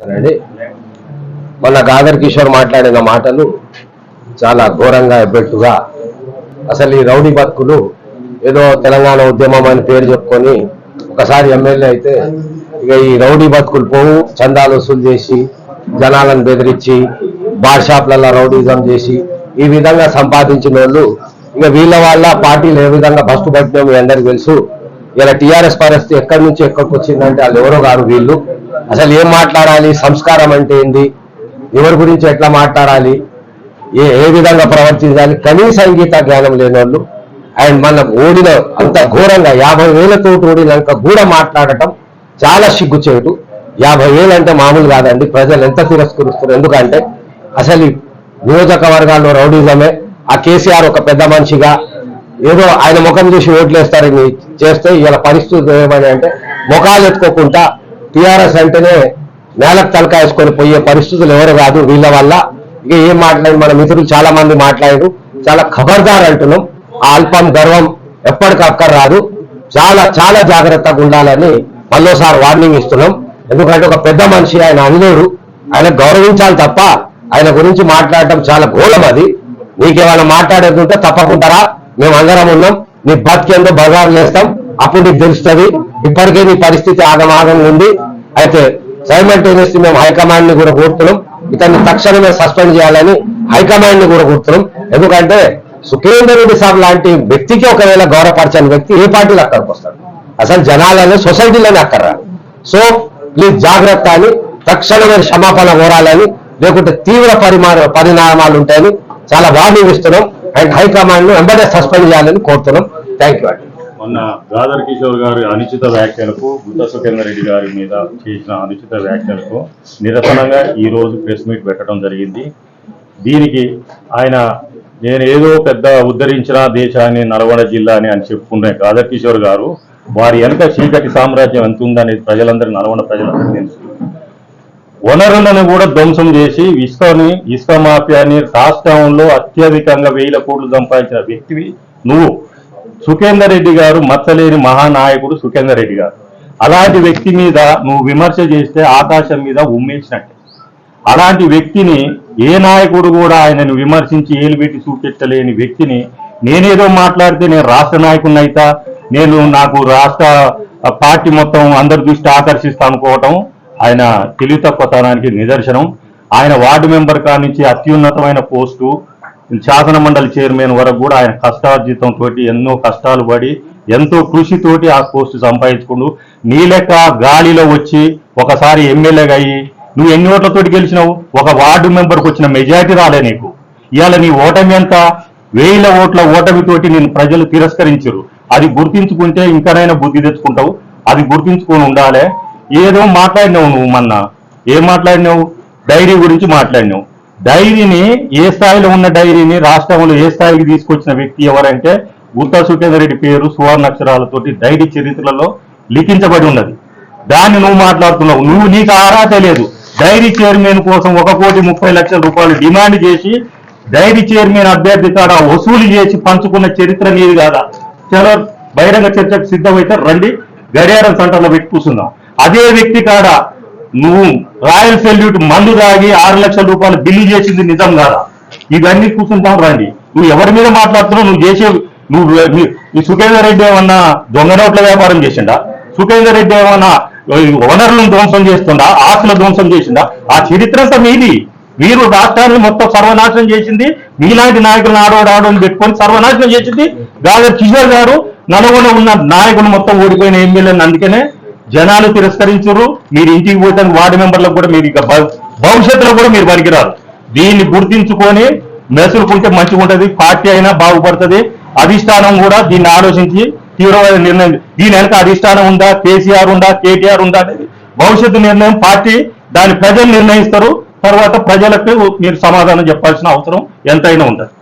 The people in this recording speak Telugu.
అండి మొన్న గాదర్ కిషోర్ మాట్లాడిన మాటలు చాలా ఘోరంగా ఎబ్బెట్టుగా. అసలు ఈ రౌడీ బతుకులు ఏదో తెలంగాణ ఉద్యమం అని పేరు చెప్పుకొని ఒకసారి ఎమ్మెల్యే అయితే ఇక ఈ రౌడీ బతుకులు పోవు చందాలు వసూలు చేసి జనాలను బెదిరించి బార్ షాప్లలో రౌడీజం చేసి ఈ విధంగా సంపాదించిన వాళ్ళు ఇక వీళ్ళ వాళ్ళ పార్టీలు ఏ విధంగా ఫస్ట్ పట్టినా మీ అందరికి తెలుసు. ఇలా టీఆర్ఎస్ పరిస్థితి ఎక్కడి నుంచి ఎక్కడికి వచ్చిందంటే వాళ్ళు ఎవరో గారు వీళ్ళు. అసలు ఏం మాట్లాడాలి? సంస్కారం అంటే ఏంది? ఎవరి గురించి ఎట్లా మాట్లాడాలి? ఏ ఏ విధంగా ప్రవర్తించాలి? కనీస సంగీత జ్ఞానం లేని వాళ్ళు అండ్ మన ఓడిన అంత ఘోరంగా యాభై వేలతో ఓడినాక కూడా మాట్లాడటం చాలా సిగ్గుచేటు. యాభై వేలు అంటే మామూలు కాదండి. ప్రజలు ఎంత తిరస్కరిస్తారు ఎందుకంటే అసలు ఈ నియోజకవర్గాల్లో రౌడీజమే. ఆ కేసీఆర్ ఒక పెద్ద మనిషిగా ఏదో ఆయన ముఖం చూసి ఓట్లేస్తారని చేస్తే ఇలా పరిస్థితి ఏమని అంటే ముఖాలు ఎత్తుకోకుండా టీఆర్ఎస్ అంటేనే నేలకు తలకాయేసుకొని పోయే పరిస్థితులు ఎవరు కాదు వీళ్ళ వల్ల ఇక ఏం మాట్లాడి మన మిత్రులు చాలా మంది మాట్లాడారు. చాలా ఖబర్దార్ అంటున్నాం. ఆ అల్పం గర్వం ఎప్పటికక్కడ రాదు. చాలా చాలా జాగ్రత్తగా ఉండాలని మళ్ళోసారి వార్నింగ్ ఇస్తున్నాం. ఎందుకంటే ఒక పెద్ద మనిషి ఆయన అందులోడు ఆయన గౌరవించాలి తప్ప ఆయన గురించి మాట్లాడటం చాలా ఘోరం అది. నీకేమైనా మాట్లాడేది ఉంటే తప్పకుంటారా మేము అందరం ఉన్నాం. నీ బతికేందో బజారు చేస్తాం. అప్పుడు నీకు తెలుస్తుంది. ఇప్పటికే నీ పరిస్థితి ఆగమాగంగా ఉంది. అయితే సైమల్టేనియస్లీ మేము హైకమాండ్ని కూడా కోరుతున్నాం. ఇతన్ని తక్షణమే సస్పెండ్ చేయాలని హైకమాండ్ని కూడా కోరుతున్నాం. ఎందుకంటే సుఖేందర్ రెడ్డి సాబ్ లాంటి వ్యక్తికి ఒకవేళ గౌరవపరచని వ్యక్తి ఏ పార్టీలో అక్కడికి వస్తాడు? అసలు జనాలనే సొసైటీలోనే అక్కర్రా? సో ప్లీజ్ జాగ్రత్త అని తక్షణమే క్షమాపణ కోరాలని లేకుంటే తీవ్ర పరిమాణ పరిణామాలు ఉంటాయని చాలా వార్నింగ్ ఇస్తున్నాం. అండ్ హైకమాండ్ను వెంబడే సస్పెండ్ చేయాలని కోరుతున్నాం. థ్యాంక్ యూ అండి. మొన్న గాదర్ కిషోర్ గారి అనుచిత వ్యాఖ్యలకు గుత్త సుఖేందర్ రెడ్డి గారి మీద చేసిన అనుచిత వ్యాఖ్యలకు నిరసనగా ఈ రోజు ప్రెస్ మీట్ పెట్టడం జరిగింది. దీనికి ఆయన నేను ఏదో పెద్ద ఉద్ధరించిన దేశాన్ని నల్గొండ జిల్లాని అని చెప్పుకునే గాదర్ కిషోర్ గారు వారి వెనక చీకటి సామ్రాజ్యం ఎంత ఉందనేది ప్రజలందరూ నల్గొండ ప్రజలందరూ తెలుసు. వనరులను కూడా ధ్వంసం చేసి ఇసుకని ఇసుక మాఫియాని రాష్ట్రంలో అత్యధికంగా వేల కోట్లు సంపాదించిన వ్యక్తివి నువ్వు. సుఖేందర్ రెడ్డి గారు మచ్చలేని మహానాయకుడు సుఖేందర్ రెడ్డి గారు. అలాంటి వ్యక్తి మీద నువ్వు విమర్శ చేస్తే ఆకాశం మీద ఉమ్మేసినట్టే. అలాంటి వ్యక్తిని ఏ నాయకుడు కూడా ఆయనను విమర్శించి ఏలు పెట్టి చూపెట్టలేని వ్యక్తిని నేనేదో మాట్లాడితే నేను రాష్ట్ర నాయకుడిని అయితా నేను నాకు రాష్ట్ర పార్టీ మొత్తం అందరి దృష్టి ఆకర్షిస్తా అనుకోవటం ఆయన తెలివి తక్కువతనానికి నిదర్శనం. ఆయన వార్డు మెంబర్ కానించి నుంచి అత్యున్నతమైన పోస్టు శాసన మండలి చైర్మన్ వరకు కూడా ఆయన కష్టార్జితం తోటి ఎన్నో కష్టాలు పడి ఎంతో కృషితోటి ఆ పోస్ట్ సంపాదించుకుంటూ నీ లెక్క గాలిలో వచ్చి ఒకసారి ఎమ్మెల్యేగా అయ్యి నువ్వు ఎన్ని ఓట్లతోటి గెలిచినావు? ఒక వార్డు మెంబర్కి వచ్చిన మెజారిటీ రాలే నీకు. ఇవాళ నీ ఓటమి ఎంత? వేల ఓట్ల ఓటమితోటి నేను ప్రజలు తిరస్కరించరు అది గుర్తించుకుంటే ఇంకనైనా బుద్ధి తెచ్చుకుంటావు. అది గుర్తించుకొని ఉండాలి. ఏదో మాట్లాడినావు నువ్వు మొన్న. ఏం మాట్లాడినావు? డైరీ గురించి మాట్లాడినావు. డైరీని ఏ స్థాయిలో ఉన్న డైరీని రాష్ట్రంలో ఏ స్థాయికి తీసుకొచ్చిన వ్యక్తి ఎవరంటే గుత్తా సుఖేందరెడ్డి పేరు సువర్ణ అక్షరాలతోటి డైరీ చరిత్రలో లిఖించబడి ఉన్నది. దాన్ని నువ్వు మాట్లాడుతున్నావు. నువ్వు నీకు అర్హత లేదు. డైరీ చైర్మన్ కోసం ఒక కోటి ముప్పై లక్షల రూపాయలు డిమాండ్ చేసి డైరీ చైర్మన్ అభ్యర్థి కాడ వసూలు చేసి పంచుకున్న చరిత్ర నీది కాదా? చలో బహిరంగ చర్చకు సిద్ధమైతే రండి. గడియారం సెంటర్లో పెట్టి కూర్చుందాం. అదే వ్యక్తి కాడ నువ్వు రాయల్ సెల్యూట్ మందు తాగి ఆరు లక్షల రూపాయలు బిల్లు చేసింది నిజం కాదా? ఇవన్నీ కూర్చుంటాం రండి. నువ్వు ఎవరి మీద మాట్లాడుతున్నావు? నువ్వు చేసే నువ్వు సుఖేందర్ రెడ్డి ఏమన్నా దొంగ నోట్ల వ్యాపారం చేసిండా? సుఖేందర్ రెడ్డి ఏమన్నా వనరులను ధ్వంసం చేస్తుందా ఆస్తుల ధ్వంసం చేసిందా ఆ చరిత్ర మీది. మీరు రాష్ట్రాన్ని మొత్తం సర్వనాశనం చేసింది. మీలాంటి నాయకులను ఆడవాడు ఆడవాడిని పెట్టుకొని సర్వనాశనం చేసింది. గాదర్ కిషోర్ గారు నల్గొండ ఉన్న నాయకులు మొత్తం ఓడిపోయిన ఎమ్మెల్యేని అందుకనే జనాలు తిరస్కరించరు మీరు ఇంటికి పోతాను వార్డు మెంబర్లకు కూడా మీరు ఇక భవిష్యత్తులో కూడా మీరు పనికిరారు. దీన్ని గుర్తించుకొని మెసులుకుంటే మంచిగా ఉంటుంది. పార్టీ అయినా బాగుపడుతుంది. అధిష్టానం కూడా దీన్ని ఆలోచించి తీవ్రమైన నిర్ణయం దీని వెనక అధిష్టానం ఉందా? కేసీఆర్ ఉందా? కేటీఆర్ ఉందా అనేది భవిష్యత్తు నిర్ణయం. పార్టీ దాని ప్రజలు నిర్ణయిస్తారు. తర్వాత ప్రజలకు మీరు సమాధానం చెప్పాల్సిన అవసరం ఎంతైనా ఉంటుంది.